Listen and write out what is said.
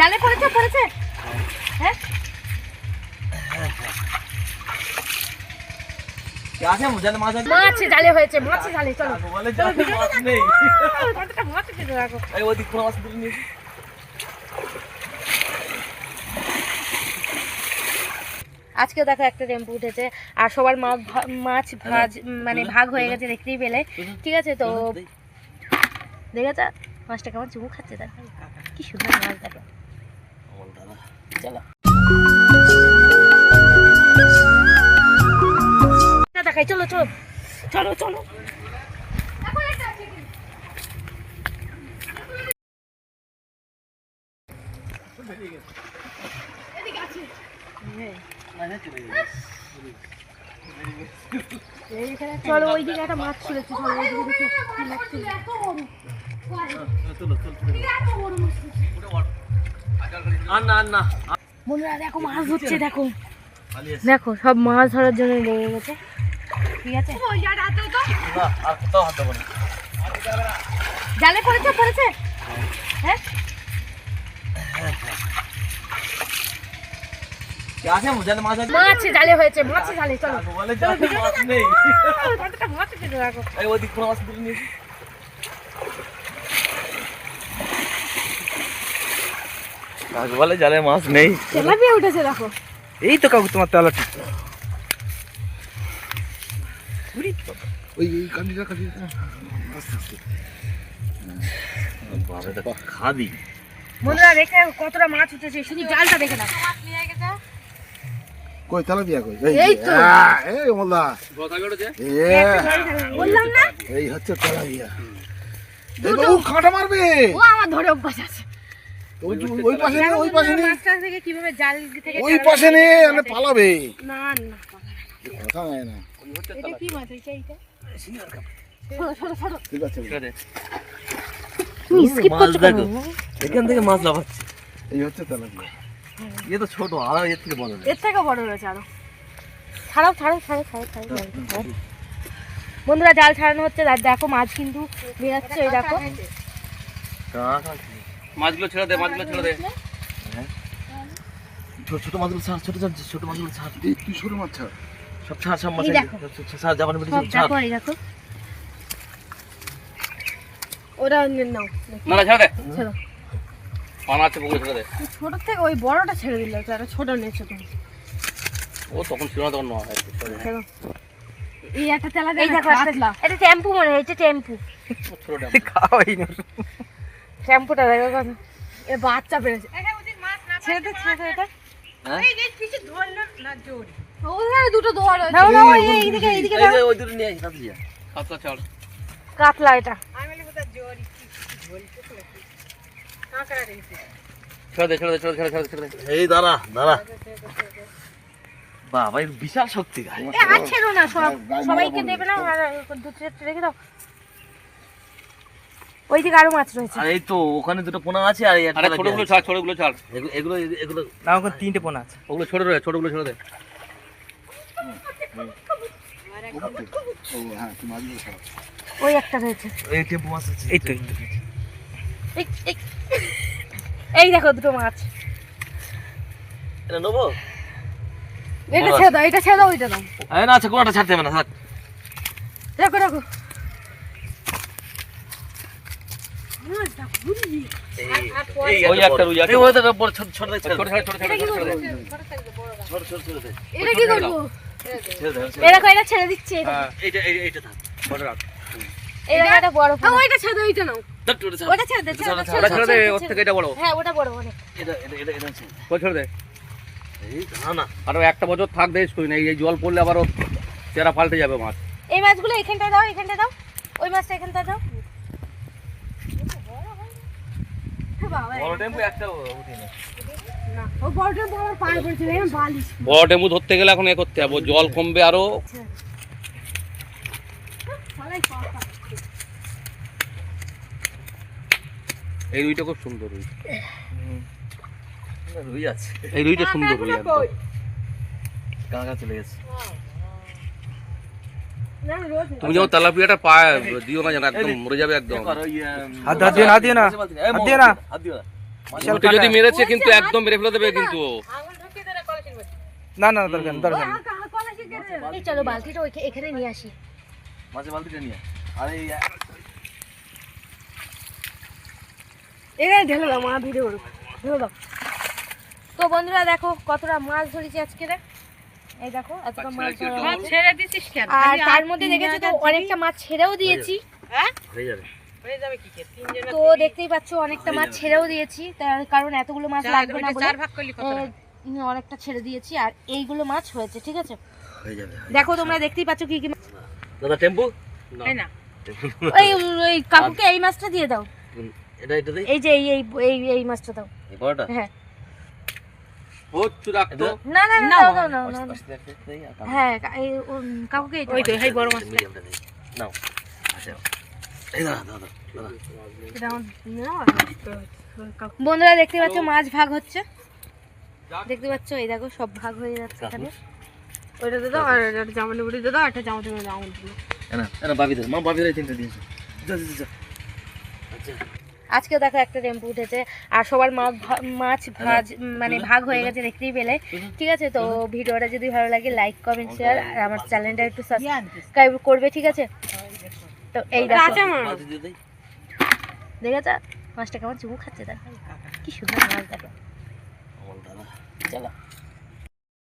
জালে পড়েছে পড়েছে? হ্যাঁ? মাছ জালে হয়েছে মাছ জালে চলো। বলে চলো, জালে ভিডিওটা মাছ নেই। মাছ উঠেছে দেখো। ওদিক মাছ তুলে নিয়েছি আজকে দেখো একটা টেম্পু উঠেছে আর সবার মাছ মাছ ভাজ মানে ভাগ হয়ে গেছে দেখতেই পেলে। ঠিক আছে তো। দেখেছ মাছটা কেমন চুমু খাচ্ছে দেখো। কি সুন্দর মাছ দেখো। চলো দেখাই চলো চলো চলো চলো। চলো ওই দিকে একটা মাছ ছুলেছে চলো ওই দিকে দেখে মাছ ছিল। আর না বন্ধুরা দেখো মাছ ধরছে দেখো। দেখো সব মাছ ধরার জন্য লেগে গেছে। ঠিক আছে? জালে পড়েছে পড়েছে? হ্যাঁ? আছে? মাছ আছে? জালে হয়েছে মাছ জালে চলো। মাছ নেই। কতটা মাছ উঠেছে দেখো। এই ওদিক মাছ তুলে নিয়েছি? কাকু বলে জালে মাছ নেই। তেলাপিয়া উঠেছে দেখো। এই তো কাকু তোমার তেলা ঠিক। ওই এই কান্দিটা কান্দিটা আস্তে আস্তে বাবা খাদি। বন্ধুরা দেখে কতটা মাছ উঠেছে শুধু জালটা দেখে না কই কই? এই তো। আহ, এই মোল্লা। বললাম না। এই হচ্ছে দেখো কাঁটা মারবে। ও আমার ধরে অভ্যাস আছে। ওই ওই পাশে নে ওই পাশে নে মাছটা থেকে কীভাবে জাল থেকে ওই পাশে নে মানে পালাবে। না না কথা নাই না। এটা কি মাছ? এইটা এইটা? সরো, সরো, সরো। ঠিক আছে। তুমি skip করছ দেখো। এখান থেকে মাছ লাফাচ্ছে। এই হচ্ছে তালা দিয়া ইয়ে তো ছোট আর এর থেকে বড় এর থেকে বড় রয়েছে আরও। ছাড়াও ছাড়াও ছাড়াও ছাড়াও ছাড়াও। বন্ধুরা জাল ছাড়ানো হচ্ছে। দেখো মাছ কিন্তু বেরাচ্ছে দেখো। মাছগুলো ছেড়ে দে মাছগুলো ছেড়ে দে। ছোট ছোট মাছগুলো ছাড় ছোট ছোট ছোট মাছগুলো ছাড়। তুই সরু মাছ ছাড়। সব ছাড় সব মাছ। ছাড় যখন বেরিয়ে সব ছাড়। দেখো। ওরা নাও না না ছেড়ে দে। ছেড়ো। পানা আছে পুকুরে ছেড়ে দে। ছোট থেকে ওই বড়টা ছেড়ে দিলে তো একটা ছোট নেছো তুমি ও তখন ছিল না তখন নয় ছেড়ো। এই একটা তেলা এই দেখো এটা টেম্পু মনে হয় এটা টেম্পু। ছোট খাওয়াই না। টেম্পুটা দেখো কত এ বাচ্চা পেরেছে। ছেড়ে দে ছেড়ে দে এটা হ্যাঁ? দুটো দোয়ার আছে দাও দাও এই এইদিকে এইদিকে এই দাও যে ওই দুটো নিয়ে আসি কাতলা ছাড় কাতলা এটা। দে ছেড়ে দে এই দাঁড়া দাঁড়া। বাবা বিশাল শক্তি সবাইকে দেবে না রেখে দাও। ওইদিকে আরও মাছ রয়েছে। আর এই তো ওখানে দুটো পোনা আছে আর এই একটা আরে ছোটগুলো ছাড় ছোটগুলো ছাড়। এগুলো এগুলো এগুলো না ওখানে তিনটে পোনা আছে। ওগুলো ছোট রয়ে ছোটগুলো ছেড়ে দে। হ্যাঁ ওই একটা রয়েছে। এই টেম্পু মাছ আছে এই তো, এই দেখো দুটো মাছ। এটা নেব? এটা ছেড়ে দাও এটা ছেড়ে দাও ওইটা দাও। এই না আছে কোনটা ছাড়তে হবে না থাক। রাখো রাখো একটা আরও একটা বছর থাক দেশ তুই না এই জল পড়লে আবার চেরা পাল্টে যাবে মাছ এই মাছগুলো এখানটায় দাও এখানটায় দাও। ওই মাছটা এখানটায় দাও বড় টেম্পু একটা উঠি না না ও বড়টা বড় পার করেছিল এরকম বালিশ বড় ডেমু ধরতে গেলে এখন এ করতে হবে জল কমবে আরও। এই রুইটা খুব সুন্দর রুই। রুই আছে। এই রুইটা সুন্দর রুই একদম। কাকা চলে গেছে। রোজ তুমি যখন তেলাপিয়াটা পায় দিও না একদম মরে যাবে একদম। হাত- হাত না, হাত দিও না। হাত দিও না। হাত দিও যদি মেরেছে কিন্তু একদম মেরে ফেলে দেবে কিন্তু। না না দরকার দরকার নেই। চলো বালতিটা এখানে নিয়ে আসি। মাছের বালতিটা নিয়ে আরে এখানে ঢেলে দাও মা ভিডিও করুক। ঢেলে দাও। তো বন্ধুরা দেখো কতটা মাছ ধরেছি আজকে রে। এই দেখো এতটা মাছ ধরা। ছেড়ে দিছিস কেন? আর তার মধ্যে দেখেছ তো অনেকটা মাছ ছেড়েও দিয়েছি। হয়ে? যাবে। হয়ে যাবে কি কে? তিনজনে তো দেখতেই পাচ্ছ অনেকটা মাছ ছেড়েও দিয়েছি। তার কারণ এতগুলো মাছ লাগবে না বলে অনেকটা ছেড়ে দিয়েছি আর এইগুলো মাছ হয়েছে ঠিক আছে? দেখো তোমরা দেখতেই পাচ্ছ কি কি মাছ। দাদা টেম্পু? এই না। ওই ওই কাকুকে এই মাছটা দিয়ে দাও। এটা এটা দেই? এই যে এই এই এই এই মাছটা দাও। এই বড়টা হ্যাঁ। হচ্ছে রাখতো না না না দাও দাও না না আস্তে আস্তে আস্তে দেই আর হ্যাঁ এই কাকুকে ওই তো এই বড় মাছ নাও আচ্ছা এই দাদা দাদা দাদা এটা আমার নাও, আর- বন্ধুরা দেখতে পাচ্ছ মাছ ভাগ হচ্ছে দেখতে পাচ্ছ এই দেখো সব ভাগ হয়ে যাচ্ছে এখানে ওইটা দে দাও আর একটা জামানি বুড়ি দাদা দাও একটা জামাতে বুড়ি দাও না না বাবি দে মা বাবি দে তিনটা দিয়েছে যা যা যা আচ্ছা আজকে দেখো একটা টেম্পু উঠেছে আর সবার মাছ ভা- মাছ ভাজ মানে ভাগ হয়ে গেছে দেখতেই পেলে। ঠিক আছে তো ভিডিওটা যদি ভালো লাগে লাইক কমেন্ট শেয়ার আর আমার চ্যানেলটা একটু সাবস্ক্রাইব করবে ঠিক আছে? তো এই দেখো। বালতি দিয়ে দেই। মাছটা কেমন চুমু খাচ্ছে দেখো। কি সুন্দর মাছ দেখো। চলো।